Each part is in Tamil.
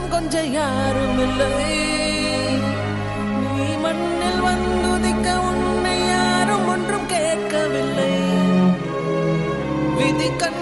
உள்ளம் கொஞ்ச யாரும் இல்லை. நீ மண்ணில் வந்துதிக்க உன்னை யாரும் ஒன்றும் கேட்கவில்லை. விதி கண்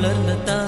மலர்ந்த